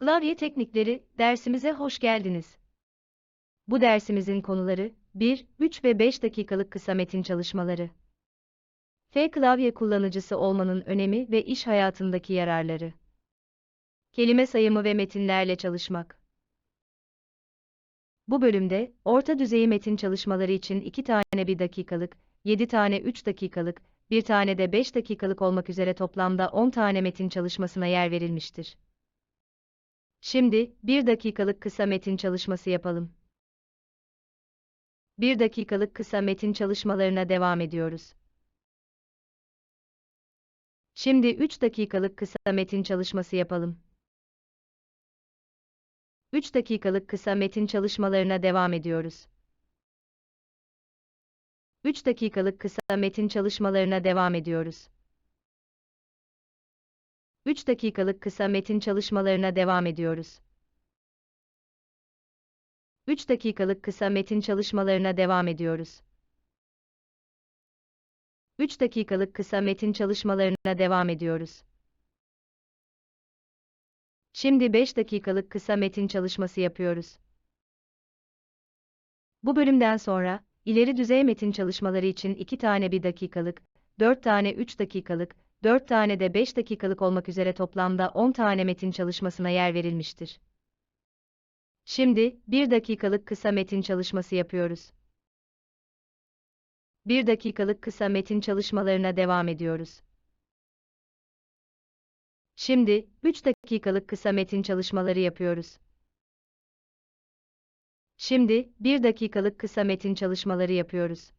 Klavye teknikleri dersimize hoş geldiniz. Bu dersimizin konuları 1, 3 ve 5 dakikalık kısa metin çalışmaları. F klavye kullanıcısı olmanın önemi ve iş hayatındaki yararları. Kelime sayımı ve metinlerle çalışmak. Bu bölümde orta düzey metin çalışmaları için 2 tane 1 dakikalık, 7 tane 3 dakikalık, bir tane de 5 dakikalık olmak üzere toplamda 10 tane metin çalışmasına yer verilmiştir. Şimdi, bir dakikalık kısa metin çalışması yapalım. Bir dakikalık kısa metin çalışmalarına devam ediyoruz. Şimdi 3 dakikalık kısa metin çalışması yapalım. 3 dakikalık kısa metin çalışmalarına devam ediyoruz. 3 dakikalık kısa metin çalışmalarına devam ediyoruz. 3 dakikalık kısa metin çalışmalarına devam ediyoruz. 3 dakikalık kısa metin çalışmalarına devam ediyoruz. 3 dakikalık kısa metin çalışmalarına devam ediyoruz. Şimdi 5 dakikalık kısa metin çalışması yapıyoruz. Bu bölümden sonra, ileri düzey metin çalışmaları için 2 tane 1 dakikalık, 4 tane 3 dakikalık, 4 tane de 5 dakikalık olmak üzere toplamda 10 tane metin çalışmasına yer verilmiştir. Şimdi, 1 dakikalık kısa metin çalışması yapıyoruz. 1 dakikalık kısa metin çalışmalarına devam ediyoruz. Şimdi, 3 dakikalık kısa metin çalışmaları yapıyoruz. Şimdi, 1 dakikalık kısa metin çalışmaları yapıyoruz.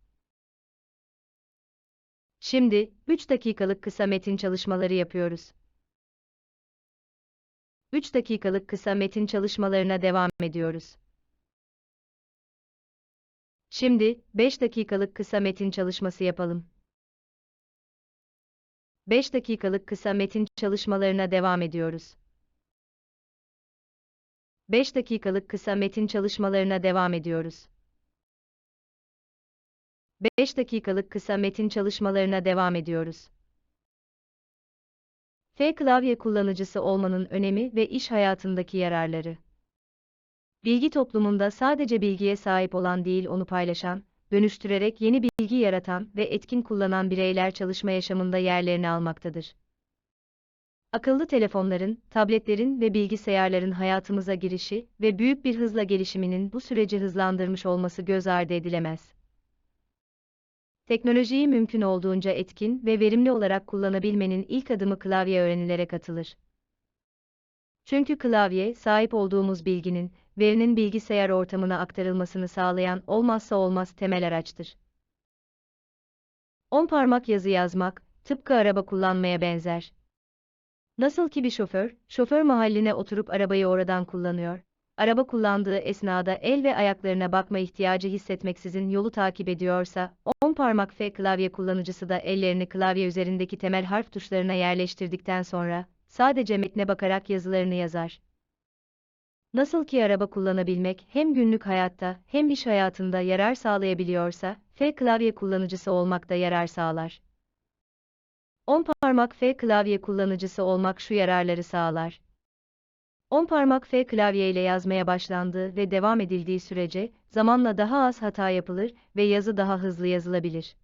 Şimdi, 3 dakikalık kısa metin çalışmaları yapıyoruz. 3 dakikalık kısa metin çalışmalarına devam ediyoruz. Şimdi, 5 dakikalık kısa metin çalışması yapalım. 5 dakikalık kısa metin çalışmalarına devam ediyoruz. 5 dakikalık kısa metin çalışmalarına devam ediyoruz. 5 dakikalık kısa metin çalışmalarına devam ediyoruz. F klavye kullanıcısı olmanın önemi ve iş hayatındaki yararları. Bilgi toplumunda sadece bilgiye sahip olan değil onu paylaşan, dönüştürerek yeni bilgi yaratan ve etkin kullanan bireyler çalışma yaşamında yerlerini almaktadır. Akıllı telefonların, tabletlerin ve bilgisayarların hayatımıza girişi ve büyük bir hızla gelişiminin bu süreci hızlandırmış olması göz ardı edilemez. Teknolojiyi mümkün olduğunca etkin ve verimli olarak kullanabilmenin ilk adımı klavye öğrenilere katılır. Çünkü klavye, sahip olduğumuz bilginin, verinin bilgisayar ortamına aktarılmasını sağlayan olmazsa olmaz temel araçtır. 10 parmak yazı yazmak, tıpkı araba kullanmaya benzer. Nasıl ki bir şoför, şoför mahalline oturup arabayı oradan kullanıyor, araba kullandığı esnada el ve ayaklarına bakma ihtiyacı hissetmeksizin yolu takip ediyorsa, 10 parmak F klavye kullanıcısı da ellerini klavye üzerindeki temel harf tuşlarına yerleştirdikten sonra, sadece metne bakarak yazılarını yazar. Nasıl ki araba kullanabilmek hem günlük hayatta hem iş hayatında yarar sağlayabiliyorsa, F klavye kullanıcısı olmak da yarar sağlar. 10 parmak F klavye kullanıcısı olmak şu yararları sağlar. 10 parmak F klavye ile yazmaya başlandığı ve devam edildiği sürece, zamanla daha az hata yapılır ve yazı daha hızlı yazılabilir.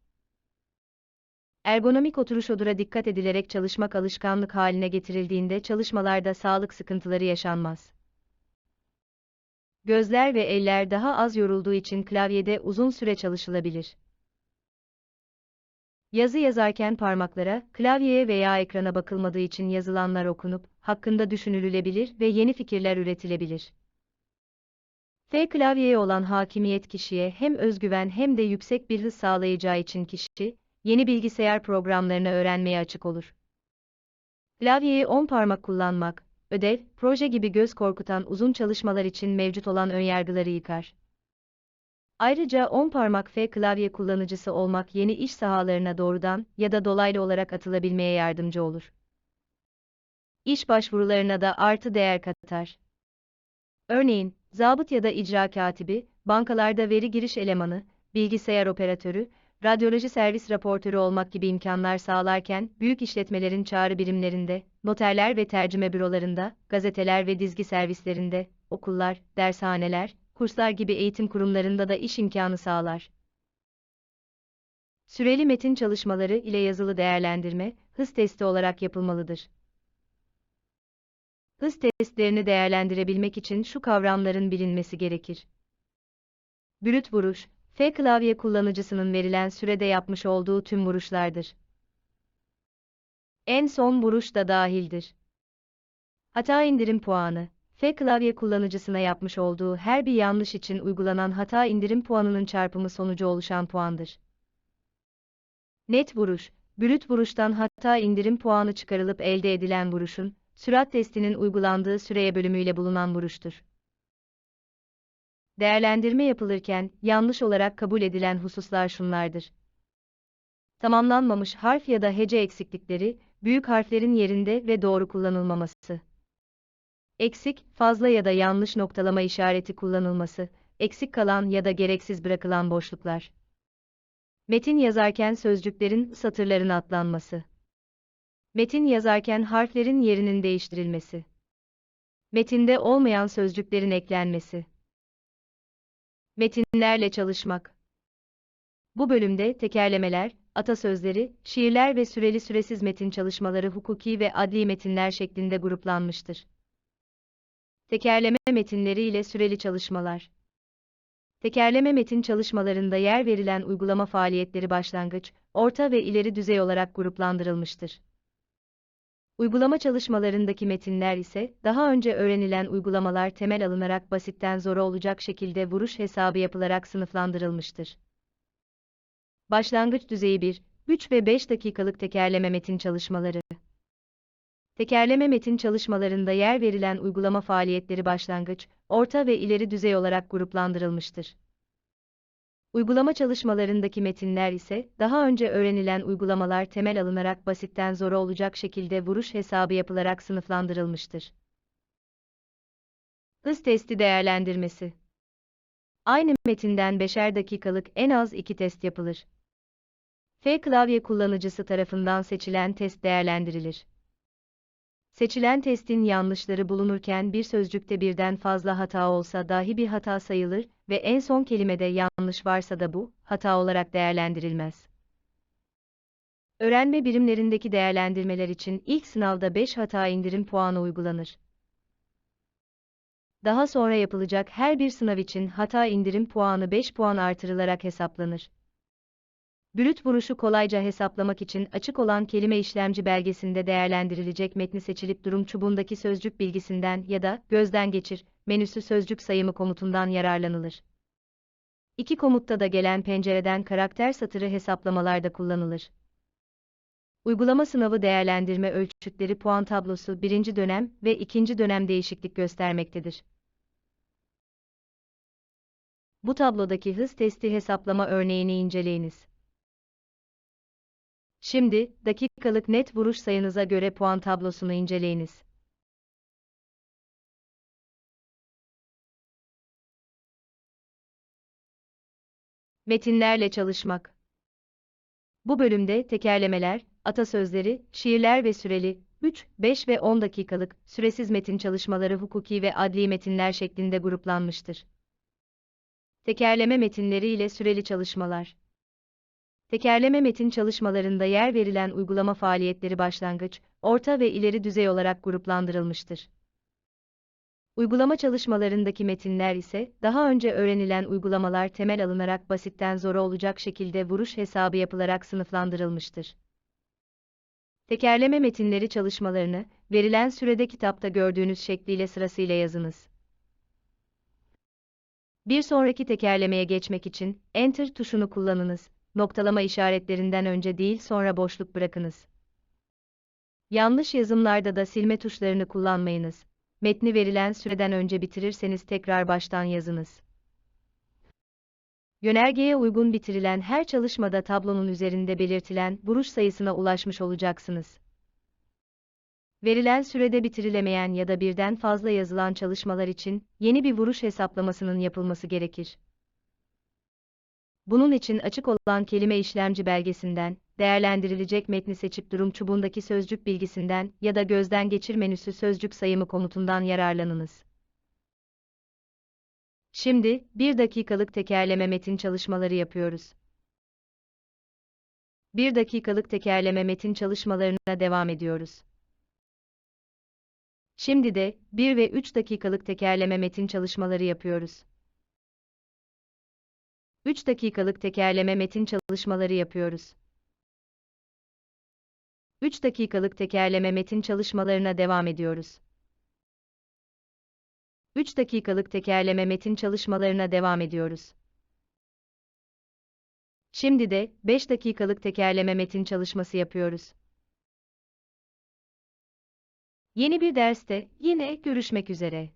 Ergonomik oturuş odura dikkat edilerek çalışmak alışkanlık haline getirildiğinde çalışmalarda sağlık sıkıntıları yaşanmaz. Gözler ve eller daha az yorulduğu için klavyede uzun süre çalışılabilir. Yazı yazarken parmaklara, klavyeye veya ekrana bakılmadığı için yazılanlar okunup, hakkında düşünülülebilir ve yeni fikirler üretilebilir. F klavyeye olan hakimiyet kişiye hem özgüven hem de yüksek bir hız sağlayacağı için kişi, yeni bilgisayar programlarını öğrenmeye açık olur. Klavyeyi 10 parmak kullanmak, ödev, proje gibi göz korkutan uzun çalışmalar için mevcut olan önyargıları yıkar. Ayrıca 10 parmak F klavye kullanıcısı olmak yeni iş sahalarına doğrudan ya da dolaylı olarak atılabilmeye yardımcı olur. İş başvurularına da artı değer katar. Örneğin, zabıt ya da icra katibi, bankalarda veri giriş elemanı, bilgisayar operatörü, radyoloji servis raportörü olmak gibi imkanlar sağlarken, büyük işletmelerin çağrı birimlerinde, noterler ve tercüme bürolarında, gazeteler ve dizgi servislerinde, okullar, dershaneler, kurslar gibi eğitim kurumlarında da iş imkanı sağlar. Süreli metin çalışmaları ile yazılı değerlendirme, hız testi olarak yapılmalıdır. Hız testlerini değerlendirebilmek için şu kavramların bilinmesi gerekir. Brüt vuruş, F klavye kullanıcısının verilen sürede yapmış olduğu tüm vuruşlardır. En son vuruş da dahildir. Hata indirim puanı, F klavye kullanıcısına yapmış olduğu her bir yanlış için uygulanan hata indirim puanının çarpımı sonucu oluşan puandır. Net vuruş, brüt vuruştan hata indirim puanı çıkarılıp elde edilen vuruşun, sürat testinin uygulandığı süreye bölümüyle bulunan vuruştur. Değerlendirme yapılırken, yanlış olarak kabul edilen hususlar şunlardır. Tamamlanmamış harf ya da hece eksiklikleri, büyük harflerin yerinde ve doğru kullanılmaması. Eksik, fazla ya da yanlış noktalama işareti kullanılması, eksik kalan ya da gereksiz bırakılan boşluklar. Metin yazarken sözcüklerin satırların atlanması. Metin yazarken harflerin yerinin değiştirilmesi. Metinde olmayan sözcüklerin eklenmesi. Metinlerle çalışmak. Bu bölümde tekerlemeler, atasözleri, şiirler ve süreli süresiz metin çalışmaları hukuki ve adli metinler şeklinde gruplanmıştır. Tekerleme metinleri ile süreli çalışmalar. Tekerleme metin çalışmalarında yer verilen uygulama faaliyetleri başlangıç, orta ve ileri düzey olarak gruplandırılmıştır. Uygulama çalışmalarındaki metinler ise, daha önce öğrenilen uygulamalar temel alınarak basitten zora olacak şekilde vuruş hesabı yapılarak sınıflandırılmıştır. Başlangıç düzeyi 1, 3 ve 5 dakikalık tekerleme metin çalışmaları. Tekerleme metin çalışmalarında yer verilen uygulama faaliyetleri başlangıç, orta ve ileri düzey olarak gruplandırılmıştır. Uygulama çalışmalarındaki metinler ise, daha önce öğrenilen uygulamalar temel alınarak basitten zora olacak şekilde vuruş hesabı yapılarak sınıflandırılmıştır. Hız testi değerlendirmesi Aynı metinden beşer dakikalık en az iki test yapılır. F klavye kullanıcısı tarafından seçilen test değerlendirilir. Seçilen testin yanlışları bulunurken bir sözcükte birden fazla hata olsa dahi bir hata sayılır ve en son kelimede yanlış varsa da bu, hata olarak değerlendirilmez. Öğrenme birimlerindeki değerlendirmeler için ilk sınavda 5 hata indirim puanı uygulanır. Daha sonra yapılacak her bir sınav için hata indirim puanı 5 puan artırılarak hesaplanır. Brüt vuruşu kolayca hesaplamak için açık olan kelime işlemci belgesinde değerlendirilecek metni seçilip durum çubuğundaki sözcük bilgisinden ya da gözden geçir menüsü sözcük sayımı komutundan yararlanılır. İki komutta da gelen pencereden karakter satırı hesaplamalarda kullanılır. Uygulama sınavı değerlendirme ölçütleri puan tablosu birinci dönem ve ikinci dönem değişiklik göstermektedir. Bu tablodaki hız testi hesaplama örneğini inceleyiniz. Şimdi, dakikalık net vuruş sayınıza göre puan tablosunu inceleyiniz. Metinlerle çalışmak. Bu bölümde tekerlemeler, atasözleri, şiirler ve süreli 3, 5 ve 10 dakikalık süresiz metin çalışmaları hukuki ve adli metinler şeklinde gruplanmıştır. Tekerleme metinleri ile süreli çalışmalar. Tekerleme metin çalışmalarında yer verilen uygulama faaliyetleri başlangıç, orta ve ileri düzey olarak gruplandırılmıştır. Uygulama çalışmalarındaki metinler ise, daha önce öğrenilen uygulamalar temel alınarak basitten zora olacak şekilde vuruş hesabı yapılarak sınıflandırılmıştır. Tekerleme metinleri çalışmalarını, verilen sürede kitapta gördüğünüz şekliyle sırasıyla yazınız. Bir sonraki tekerlemeye geçmek için, Enter tuşunu kullanınız noktalama işaretlerinden önce değil sonra boşluk bırakınız. Yanlış yazımlarda da silme tuşlarını kullanmayınız. Metni verilen süreden önce bitirirseniz tekrar baştan yazınız. Yönergeye uygun bitirilen her çalışmada tablonun üzerinde belirtilen vuruş sayısına ulaşmış olacaksınız. Verilen sürede bitirilemeyen ya da birden fazla yazılan çalışmalar için yeni bir vuruş hesaplamasının yapılması gerekir. Bunun için açık olan kelime işlemci belgesinden, değerlendirilecek metni seçip durum çubuğundaki sözcük bilgisinden ya da gözden geçir menüsü sözcük sayımı komutundan yararlanınız. Şimdi, 1 dakikalık tekerleme metin çalışmaları yapıyoruz. 1 dakikalık tekerleme metin çalışmalarına devam ediyoruz. Şimdi de 1 ve 3 dakikalık tekerleme metin çalışmaları yapıyoruz. 3 dakikalık tekerleme metin çalışmaları yapıyoruz. 3 dakikalık tekerleme metin çalışmalarına devam ediyoruz. 3 dakikalık tekerleme metin çalışmalarına devam ediyoruz. Şimdi de 5 dakikalık tekerleme metin çalışması yapıyoruz. Yeni bir derste yine görüşmek üzere.